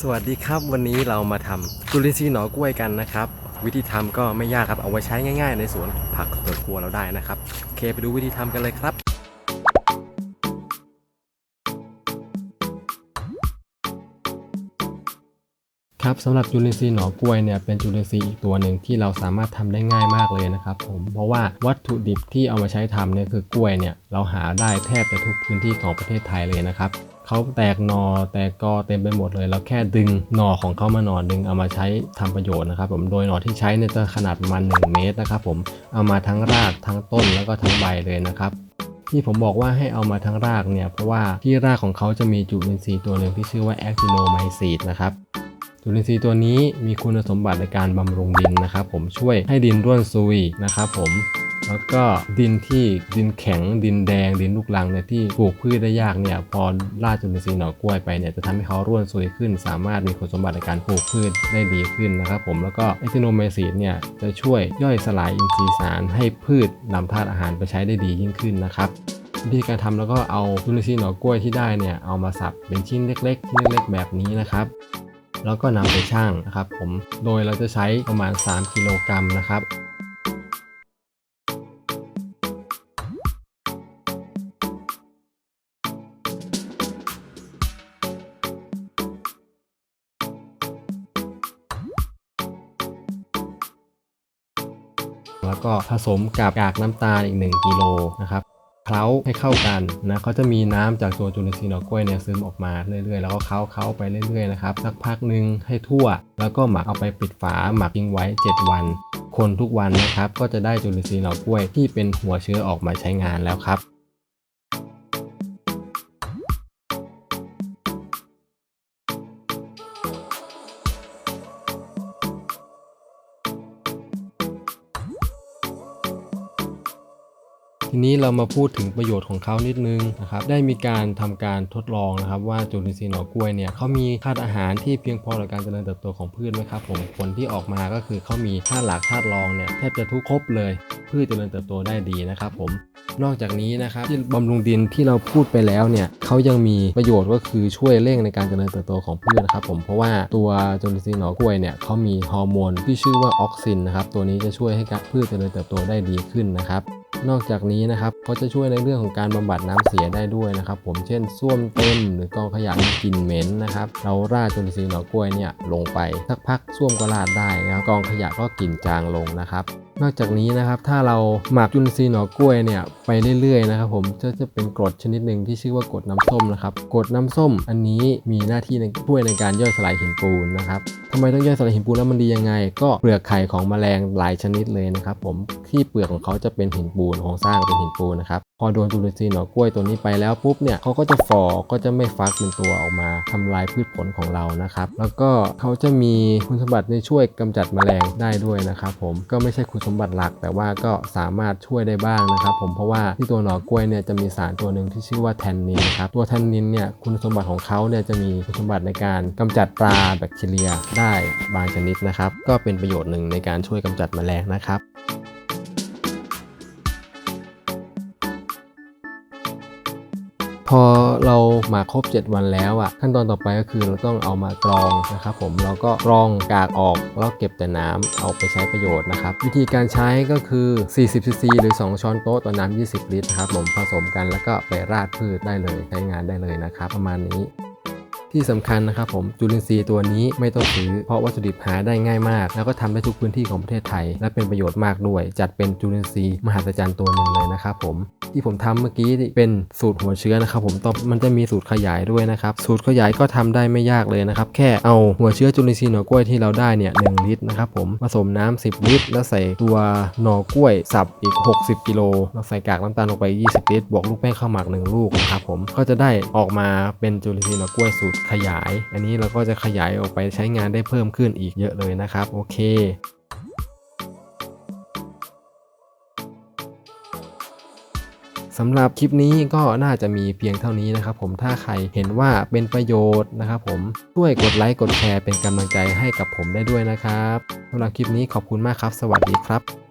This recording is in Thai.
สวัสดีครับวันนี้เรามาทำจุลินทรีย์หนอกล้วยกันนะครับ วิธีทำก็ไม่ยากครับเอาไว้ใช้ง่าย ๆ ในสวนผักสวนครัวเราได้นะครับโอเคไปดูวิธีทำกันเลยครับครับสำหรับจุลินทรีย์หนอกล้วยเนี่ยเป็นจุลินทรีย์อีกตัวหนึ่งที่เราสามารถทำได้ง่ายมากเลยนะครับผมเพราะว่าวัตถุดิบที่เอามาใช้ทำเนี่ยคือกล้วยเนี่ยเราหาได้แทบจะทุกพื้นที่ของประเทศไทยเลยนะครับ เขาแตกหนอแตกกอเต็มไปหมดเลยเราแค่ดึงหน่อของเขามาหนอดึงเอามาใช้ทำประโยชน์นะครับ ผมโดยหน่อที่ใช้เนี่ยจะขนาดประมาณ1เมตรนะครับ ผมเอามาทั้งรากทั้งต้นแล้วก็ทั้งใบเลยนะครับที่ผมบอกว่าให้เอามาทั้งรากเนี่ยเพราะว่าที่รากของเขาจะมีจุลินทรีย์ตัวหนึ่งที่ชื่อว่า actinomycete นะครับจุลินทรีย์ตัวนี้มีคุณสมบัติในการบำรุงดินนะครับ ผมช่วยให้ดินร่วนซุยนะครับ ผม แล้วก็ดินที่ดินแข็งดินแดง ดินลูกรังเนี่ยที่ปลูกพืชได้ยากเนี่ยพอราดจุลินทรีย์หน่อกล้วยไปเนี่ยจะทำให้เขาร่วนซุยขึ้น สามารถมีคุณสมบัติในการปลูกพืชได้ดีขึ้นนะครับผมแล้วก็เอทิโนไมซีดเนี่ยจะช่วยย่อยสลายอินทรีย์สารให้พืชนำธาตุอาหารไปใช้ได้ดียิ่งขึ้นนะครับวิธีการทำแล้วก็เอาจุลินทรีย์หน่อกล้วยที่ได้เนี่ยเอามาสับเป็นชิ้นเล็กๆชิ้นเล็กๆแบบนี้นะครับแล้วก็นำไปชั่งนะครับผม โดยเราจะใช้ประมาณ 3 กิโลกรัมนะครับ แล้วก็ผสมกับกากน้ำตาลอีก 1กิโลนะครับเคล้าให้เข้ากันนะเขาจะมีน้ำจากตัวจุลินทรีย์หน่อกล้วยเนี่ยซึมออกมาเรื่อยๆ แล้วก็เคล้าเคล้าไปเรื่อยๆนะครับสักพักหนึ่งให้ทั่ว แล้วก็หมักเอาไปปิดฝาหมักทิ้งไว้ 7 วัน คนทุกวันนะครับก็จะได้จุลินทรีย์หน่อกล้วยที่เป็นหัวเชื้อออกมาใช้งานแล้วครับ ทีนี้เรามาพูดถึงประโยชน์ของเขานิดนึงนะครับได้มีการทำการทดลองนะครับว่าจุลินทรีย์หน่อกล้วยเนี่ยเขามีธาตุอาหารที่เพียงพอต่อการเจริญเติบโตของพืชไหมครับผมผลที่ออกมาก็คือเขามีธาตุหลักธาตุรองเนี่ยแทบจะทุกครบเลยพืชเจริญเติบโตได้ดีนะครับผม นอกจากนี้นะครับที่บำรุงดินที่เราพูดไปแล้วเนี่ยเขายังมีประโยชน์ก็คือช่วยเร่งในการเจริญเติบโตของพืชนะครับผมเพราะว่าตัวจุลินทรีย์หนอกล้วยเนี่ยเขามีฮอร์โมนที่ชื่อว่าออกซินนะครับตัวนี้จะช่วยให้กับพืชเจริญเติบโตได้ดีขึ้นนะครับนอกจากนี้นะครับเขาจะช่วยในเรื่องของการบำบัดน้ำเสียได้ด้วยนะครับ ผมเช่นส้วมเต็มหรือกองขยะมีกลิ่นเหม็นนะครับ เราราดจุลินทรีย์หนอกล้วยเนี่ยลงไปสักพักส้วมก็ราดได้นะครับกองขยะก็กลิ่นจางลงนะครับ นอกจากนี้นะครับถ้าเราหมักจุลินทรีย์หน่อกล้วยเนี่ยไปเรื่อยๆนะครับผมจะจะเป็นกรดชนิดหนึ่งที่ชื่อว่ากรดน้ำส้มนะครับกรดน้ำส้ม อันนี้มีหน้าที่ในช่วยในการย่อยสลายหินปูนนะครับทำไมต้องย่อยสลายหินปูนแล้วมันดียังไง ก็เปลือกไข่ของแมลงหลายชนิดเลยนะครับผมที่เปลือกของเขาจะเป็นหินปูนโครงสร้างเป็นหินปูนนะครับ อโดนจุลินทรีย์หน่อกล้วยตัวนี้ไปแล้วปุ๊บเนี่ยเขาก็จะฝ่อก็จะไม่ฟักเป็นตัวออกมาทำลายพืชผลของเรานะครับ แล้วก็เขาจะมีคุณสมบัติในช่วยกำจัดแมลงได้ด้วยนะครับผมก็ไม่ใช่คุณสมบัติหลัก แต่ว่าก็สามารถช่วยได้บ้างนะครับผมเพราะว่าที่ตัวหน่อกล้วยเนี่ยจะมีสารตัวหนึ่งที่ชื่อว่าแทนนินครับตัวแทนนินเนี่ยคุณสมบัติของเขาเนี่ยจะมีคุณสมบัติในการกำจัดปลาแบคทีเรียได้บางชนิดนะครับก็เป็นประโยชน์หนึ่งในการช่วยกำจัดแมลงนะครับ พอเรามาครบ 7 วันแล้วอะขั้นตอนต่อไปก็คือเราต้องเอามากรองนะครับผมเราก็กรองกากออกแล้วเก็บแต่น้ำเอาไปใช้ประโยชน์นะครับวิธีการใช้ก็คือ 40ซีซีหรือ 2 ช้อนโต๊ะต่อน้ำ20 ลิตรนะครับผมผสมกันแล้วก็ไปราดพืชได้เลยใช้งานได้เลยนะครับ ประมาณนี้ ที่สำคัญนะครับผมจุลินทรีย์ตัวนี้ไม่ต้องซื้อ เพราะวัตถุดิบหาได้ง่ายมาก แล้วก็ทำได้ทุกพื้นที่ของประเทศไทย และเป็นประโยชน์มากด้วย จัดเป็นจุลินทรีย์มหัศจรรย์ตัวหนึ่งเลยนะครับผมที่ผมทำเมื่อกี้เป็นสูตรหัวเชื้อนะครับผมต่อมันจะมีสูตรขยายด้วยนะครับสูตรขยายก็ทำได้ไม่ยากเลยนะครับแค่เอาหัวเชื้อจุลินทรีย์หน่อกล้วยที่เราได้เนี่ยหลิตรนะครับผมผสมน้ำ10 ลิตร แล้วใส่ตัวหน่อกล้วยสับอีก 60 กิโลแล้วใส่กากน้ำตาลลงไป 20 ลิตรบวกลูกแป้งข้าวหมักหนึ่งลูกนะครับผมก็จะได้ออกมาเป็นจุลินทรีย์หน่อกล้วยสูตรขยาย อันนี้เราก็จะขยายออกไปใช้งานได้เพิ่มขึ้นอีกเยอะเลยนะครับโอเคสำหรับคลิปนี้ก็น่าจะมีเพียงเท่านี้นะครับผมถ้าใครเห็นว่าเป็นประโยชน์นะครับผมช่วยกดไลค์กดแชร์เป็นกำลังใจให้กับผมได้ด้วยนะครับสำหรับคลิปนี้ขอบคุณมากครับ สวัสดีครับ